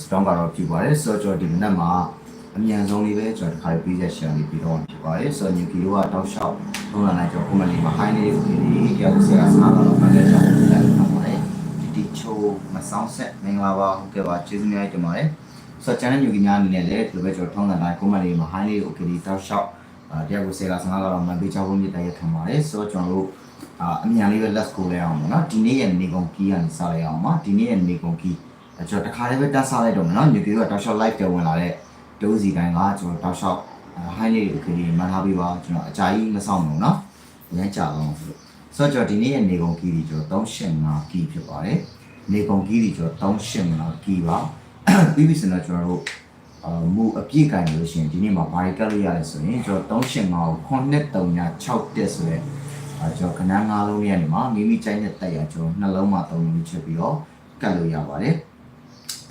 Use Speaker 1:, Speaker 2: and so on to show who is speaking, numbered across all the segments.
Speaker 1: စတောင်းကတော့ပြပါတယ်ဆိုတော့ကျွန်တော်ဒီမနက်မှာအမြန်ဆုံးလေးပဲကျွန်တော်တစ်ခါလေးပြီးချက်ရှာလေးပြီးတော့ဖြစ်ပါတယ်ဆိုတော့ညူကီတို့ကတောက်လျှောက်ထုံးလာလိုက်ကျွန်တော်ကွန်မလေးမှာ high လေးကိုဒီတရားစီကစားတော့မှလည်းကျွန်တော်ပြန်လုပ်ပါတယ်ဒီတီချိုမဆောင်ဆက်မင်္ဂလာပါဟုတ်ကဲ့ပါကျေးဇူးများတင်ပါတယ်ဆိုတော့ channel ညူကီများအနေနဲ့လည်းဒီလိုပဲကျွန်တော်ထုံးလာလိုက်ကွန်မလေးမှာ high လေးကိုဒီတောက်လျှောက်တရားကိုစီကစားတော့မှပေးချဖို့မြစ်တရခံပါတယ်ဆိုတော့ကျွန်တော်တို့အာအမြန်လေးပဲ let's go လဲအောင်ပေါ့နော်ဒီနေ့ရဲ့နေကုန်ကီးကနေစလိုက်အောင်ပါဒီနေ့ရဲ့နေကုန်ကီးအဲ ကျွန်တော်တခါလေးပဲတက်စားလိုက်တော့မယ်နော်ညူကီကတောက်လျှောက် live ပြန်ဝင်လာတဲ့ဒိုးစီတိုင်းကကျွန်တော်တောက်လျှောက် high လေးကိုခရီးမှန်ထားပြီးပါကျွန်တော်အကြာကြီးမဆောင်ဘူးနော်ရမ်းကြာတော့ဆိုတော့ကျွန်တော်ဒီနေ့ရဲ့နေကုန်ကီးဒီကျွန်တော်385ကီးဖြစ်ပါတယ်နေကုန်ကီးဒီကျွန်တော်385ကီးပါပြီးပြီဆိုတော့ကျွန်တော်တို့အာမူအပြည့်ကင်လို့ရှိရင်ဒီနေ့မှာဘာရီကတ်လို့ရလဲဆိုရင်ကျွန်တော်385ကို9336တက်ဆိုရဲအဲကျွန်တော်ခဏငါးလုံးရဲ့နေမှာမိမိကြိုက်တဲ့တက်ရကျွန်တော်နှလုံးမှာ3လုံးချက်ပြီးတော့ကတ်လို့ရပါတယ်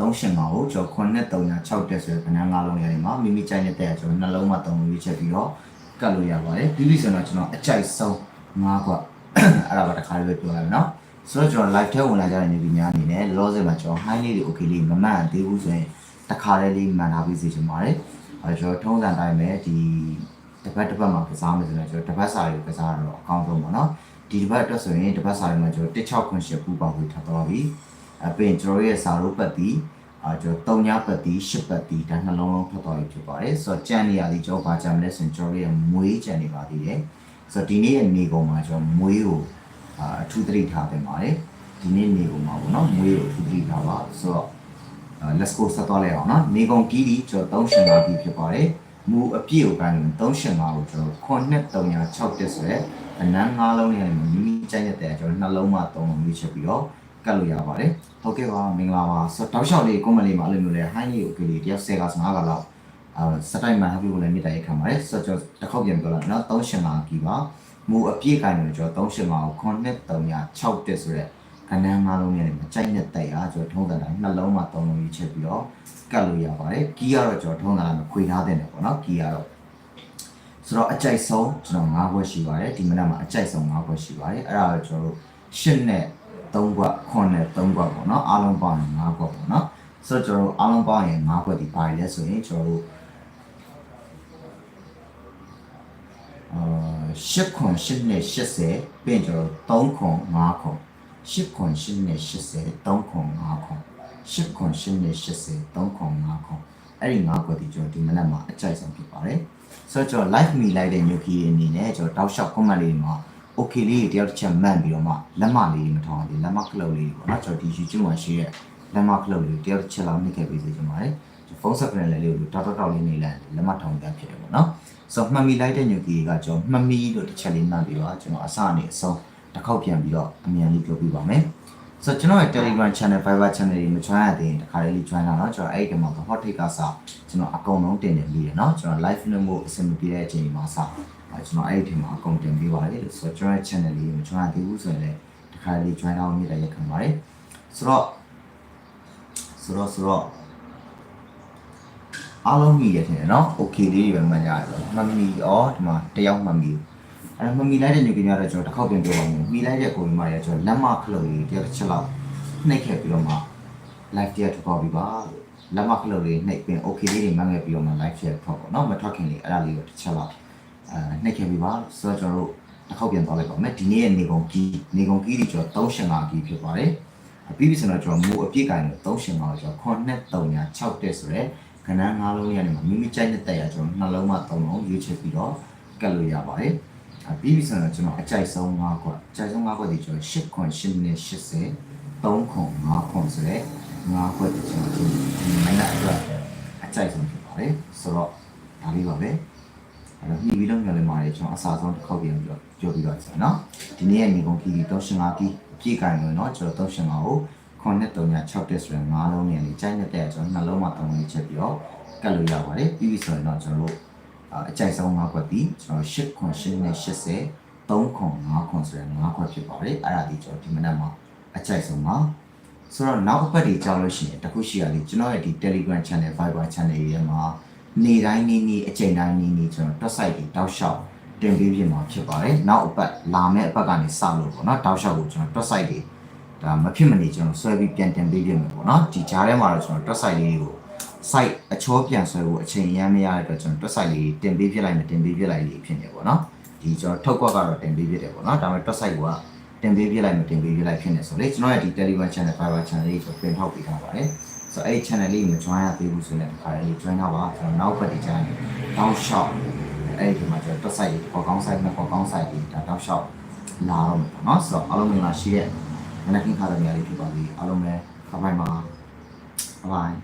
Speaker 1: 3ရှင်ပါကိုကျွန်တော်9336တက်ဆိုတဲ့ခဏ၅လုံးလေးမှာမိမိကြိုက်တဲ့ကျွန်တော်နှလုံးမှာ3လုံးရွေးချက်ပြီးတော့ကတ်လို့ရပါတယ်ပြီးပြီဆိုတော့ကျွန်တော်အကြိုက်ဆုံး၅ခွက်အဲ့ဒါပါတစ်ခါလေးပဲပြောလိုက်မယ်နော်ဆိုတော့ကျွန်တော် live ထဲဝင်လာကြတဲ့နေပြည်များအနေနဲ့လောဆယ်မှာကျွန်တော် high လေးတွေ okay လေးမမှန်သေးဘူးဆိုရင်တစ်ခါလေးလေးမှန်ထားပြီးစီချင်ပါတယ်အဲကျွန်တော်ထုံးစံတိုင်းပဲဒီတစ်ပတ်တစ်ပတ်မှာကစားမယ်ဆိုတော့ကျွန်တော်တစ်ပတ်စာလေးကစားတော့အကောင်းဆုံးပေါ့နော်ဒီတစ်ပတ်အတွက်ဆိုရင်တစ်ပတ်စာလေးမှာကျွန်တော်1698ပူပါဝေထားတော့ပြီ အပြင်ကျွန်တော်ရဲ့စာရုပ်ပတ်တီအာကျွန်တော်3ညပတ်တီ10ပတ်တီဒါနှလုံးလုံးထွက်သွားပြီဖြစ်ပါတယ်ဆိုတော့ကြံနေရသည်ကျွန်တော်ဗာကြံမလဲဆိုရင်ကျွန်တော်ရဲ့မွေးကြံနေပါသေးတယ်ဆိုတော့ဒီနေ့ရဲ့နေကုန်မှာကျွန်တော်မွေးကိုအာအထူးသတိထားတင်ပါတယ်ဒီနေ့နေကုန်မှာပေါ့နော်မွေးကိုအထူးသတိထားပါဆိုတော့အာ let's go ဆက်သွားလိုက်အောင်နော်နေကုန်ကီးဒီကျွန်တော်385ကီးဖြစ်ပါတယ်မူအပြည့်ကိုကိုင်းရင်385ကိုကျွန်တော်9306တက်ဆိုရဲအနမ်း၅လုံးနဲ့မိမိကြိုက်တဲ့ကျွန်တော်နှလုံးမှာ3လုံးရွေးချက်ပြီးတော့ ကတ်လို့ရပါတယ်ဟုတ်ကဲ့ပါမင်္ဂလာပါဆိုတော့တောက်လျှောက်လေးကွန်မလေးမှာအဲ့လိုမျိုးလဲဟိုင်းလေးကိုကလေးတယောက်10က15ကလောက်အာစတိုင်မှာဟပ်ပြီးကိုလည်းမြေတိုင်ခံပါတယ်ဆိုတော့ကျွန်တော်တစ်ခေါက်ပြန်ပြောလိုက်နော်385ကီပါမူအပြည့်ကိုင်းလို့ကျွန်တော်385ကို9306တက်ဆိုရက်ခဏန်း၅လုံးနဲ့မကြိုက်တဲ့တိုက်အားကျွန်တော်ထုံးတယ်တိုင်းနှလုံးမှာ3လုံးရေးချက်ပြီးတော့ကတ်လို့ရပါတယ်ကီကတော့ကျွန်တော်ထုံးတယ်မှာခွေထားတဲ့တယ်ပေါ့နော်ကီကတော့ဆိုတော့အကြိုက်ဆုံးကျွန်တော်၅ဘွက်ရှိပါတယ်ဒီမနက်မှာအကြိုက်ဆုံး၅ဘွက်ရှိပါတယ်အဲ့ဒါကိုကျွန်တော်တို့ရှင်းနဲ့ 3ဘွက်9နဲ့3ဘွက်ပေါ့နော်အားလုံးပေါင်းရင်5ဘွက်ပေါ့နော်ဆိုတော့ကျွန်တော်တို့အားလုံးပေါင်းရင်5ဘွက်ဒီပါရလဲဆိုရင်ကျွန်တော်တို့အာ10ခွန်10နဲ့80ပြင်ကျွန်တော်3ခွန်5ခွန်10ခွန်10နဲ့80 3ခွန်5ခွန်10ခွန်10နဲ့80 3ခွန်5ခွန်အဲ့ဒီ5ခွက်ဒီကျွန်တော်ဒီမနက်မှာအကြိုက်ဆုံးဖြစ်ပါတယ်ဆိုတော့ကျွန်တော် live မိလိုက်တဲ့ညိုကီအနေနဲ့ကျွန်တော်တောက်လျှောက် comment လေးမှာ okay လေးတွေတယောက်တစ်ချက်မှန်ပြီးတော့မှလက်မလေးတွေမထောင်းဘူးလက်မကလုတ်လေးတွေပေါ့နော်ကျွန်တော်ဒီ YouTube မှာရှိရဲ့လက်မကလုတ်လေးတွေတယောက်တစ်ချက်လောက်နှိပ်ခဲ့ပေးစေချင်ပါတယ်ဖုန်းဆက်ကနေလေးလေးကိုတောက်တောက်တောက်လေးနေလိုက်လက်မထောင်းပြန်ဖြစ်တယ်ပေါ့နော်ဆိုတော့မှန်မိလိုက်တဲ့ညိုကီကကျွန်တော်မှန်မိလို့တစ်ချက်လေးမှန်ပြီးတော့ကျွန်တော်အစအနေအဆုံးတစ်ခေါက်ပြန်ပြီးတော့အမြန်လေးပြောပြပါမယ်ဆိုတော့ကျွန်တော်ရဲ့ Telegram channel Viber channel တွေမ join ရသေးရင်တခါလေးလေး join လာတော့ကျွန်တော်အဲ့ဒီမှာ hot take ကစကျွန်တော်အကုန်လုံးတင်နေပြီးရเนาะကျွန်တော် live လုပ်ဖို့အဆင်မပြေတဲ့အချိန်မှာစ အဲကျွန်တော်အဲ့ဒီထင်မှာ content ပေးပါတယ်လို့ဆိုတော့ join channel လေးမ join သေးဘူးဆိုရင်လည်းဒီခါလေး join အောင်မြင်လိုက်ရခံပါတယ်ဆိုတော့ဆိုတော့ဆိုတော့အားလုံးမိရထင်တယ်နော် okay လေးတွေပဲမှတ်ကြရဆိုတော့မမီရောဒီမှာတယောက်မမီအဲ့မမီလိုက်တဲ့ညကညတော့ကျွန်တော်တစ်ခေါက်ပြန်ပြောပါမယ်မိလိုက်တဲ့ကိုယ်မရကျွန်တော်လက်မခလုံးလေးတယောက်တစ်ချက်လောက်နှိပ်ခဲ့ပြီးတော့မှ live တရားထုတ်ပါပြီပါလက်မခလုံးလေးနှိပ်ပင် okay လေးတွေမှတ်ခဲ့ပြီးတော့မှ live ချက်ထုတ်ပါတော့မထွက်ခင်လေးအဲ့ဒါလေးကိုတစ်ချက်လောက် အဲနှိပ်ခဲ့ပြီးပါဆိုတော့ကျွန်တော်တို့တစ်ခေါက်ပြန်သွားလိုက်ပါမယ်ဒီနေ့ရဲ့နေကုန်ကီးနေကုန်ကီးတွေကျွန်တော်385ကီးဖြစ်ပါတယ်ပြီးပြီဆိုတော့ကျွန်တော်မူအပြည့်ကိုင်းလို့385ကိုကျွန်တော်9336တက်ဆိုရဲခဏန်း၅လုံးရနေမှာမိမိကြိုက်တဲ့တက်ရကျွန်တော်နှလုံးမှ3လုံးရွေးချယ်ပြီးတော့ကတ်လို့ရပါတယ်အပြီးပြီဆိုတော့ကျွန်တော်အကြိုက်ဆုံး၅ခွက်အကြိုက်ဆုံး၅ခွက်ဒီကျွန်တော်8ခွန်8နဲ့80 3ခွန်5ခွန်ဆိုရဲ၅ခွက်ဒီကျွန်တော်ဒီမနက်အတွက်အကြိုက်ဆုံးဖြစ်ပါတယ်ဆိုတော့ဒါလေးပါပဲ အဲ့တော့ပြီးပြီးတော့ညလည်းမာတယ်ကျွန်တော်အစားဆုံးတစ်ခေါက်ပြန်ပြီးတော့ကြော်ပြီးတော့ဆက်နော်ဒီနေ့ရဲ့မိကုံကီတော့ရှင်ငါကီအပြည့်ကင်လို့နော်ကျွန်တော်တော့ရှင်ငါကိုခွန်နဲ့တုံညာ6တက်ဆိုရင်၅လုံးနဲ့လေကြိုက်နေတဲ့ကျွန်တော်နှလုံးမှာတုံးလေးချက်ပြီးတော့ကတ်လို့ရပါတယ်ပြီးပြီဆိုရင်တော့ကျွန်တော်တို့အကြိုက်ဆုံး၅ခွက်ပြီးကျွန်တော်8ခွန်8နဲ့80 3ခွန်5ခွန်ဆိုရင်5ခွန်ဖြစ်ပါတယ်အဲ့ဒါဒီကျွန်တော်ဒီမနက်မှာအကြိုက်ဆုံးပါဆိုတော့နောက်အပတ်တွေကြောက်လို့ရှိရင်တခုရှိရလေကျွန်တော်ရဲ့ဒီ Telegram channel Viber channel တွေမှာ နေတိုင်းနေနေအချိန်တိုင်းနေနေကျွန်တော် top site တွေတောက်လျှောက်တင်ပေးပြမှာဖြစ်ပါတယ်နောက်အပတ်လာမယ့်အပတ်ကနေစလို့ပေါ့နော်တောက်လျှောက်ကိုကျွန်တော် top site တွေဒါမဖြစ်မနေကျွန်တော်ဆွဲပြီးပြန်တင်ပေးပြမယ်ပေါ့နော်ဒီဂျားထဲမှာတော့ကျွန်တော်တွက်ဆိုင်လေးကို site အချောပြန်ဆွဲဖို့အချိန်ရမ်းမရတဲ့အတွက်ကျွန်တော်တွက်ဆိုင်လေးတင်ပေးပြလိုက်မယ်တင်ပေးပြလိုက်လေးဖြစ်နေပေါ့နော်ဒီကျွန်တော်ထုတ်ကွက်ကတော့တင်ပေးပြတယ်ပေါ့နော်ဒါပေမဲ့တွက်ဆိုင်ကတင်ပေးပြလိုက်မယ်တင်ပေးပြလိုက်ဖြစ်နေဆိုလေကျွန်တော်ရဲ့ဒီ Telegram channel Fiverr channel လေးကိုပြင်ထောက်ပေးထားပါတယ် ဆိုတော့အဲ့ဒီ channel လေးကို join ရသေးဘူးဆိုရင်ဒီခါလေး join တော့ပါကျွန်တော်နောက်ပတ်ဒီ channel တောင်း shop အဲ့ဒီမှာကျွန်တော်တွက်ဆိုင်ပေါ်ကောင်းဆိုင်နဲ့ပေါ်ကောင်းဆိုင်ဒီဒါတောင်း shop လာတော့မယ်ပေါ့နော်ဆိုတော့အားလုံးမင်္ဂလာရှိတဲ့မနက်ခင်းခါတဲ့နေရာလေးဖြစ်ပါပြီအားလုံးပဲခပိုင်းမှာခပိုင်း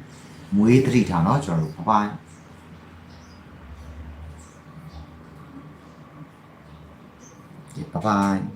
Speaker 1: မွေးတတိထားเนาะကျွန်တော်တို့ခပိုင်း Bye bye.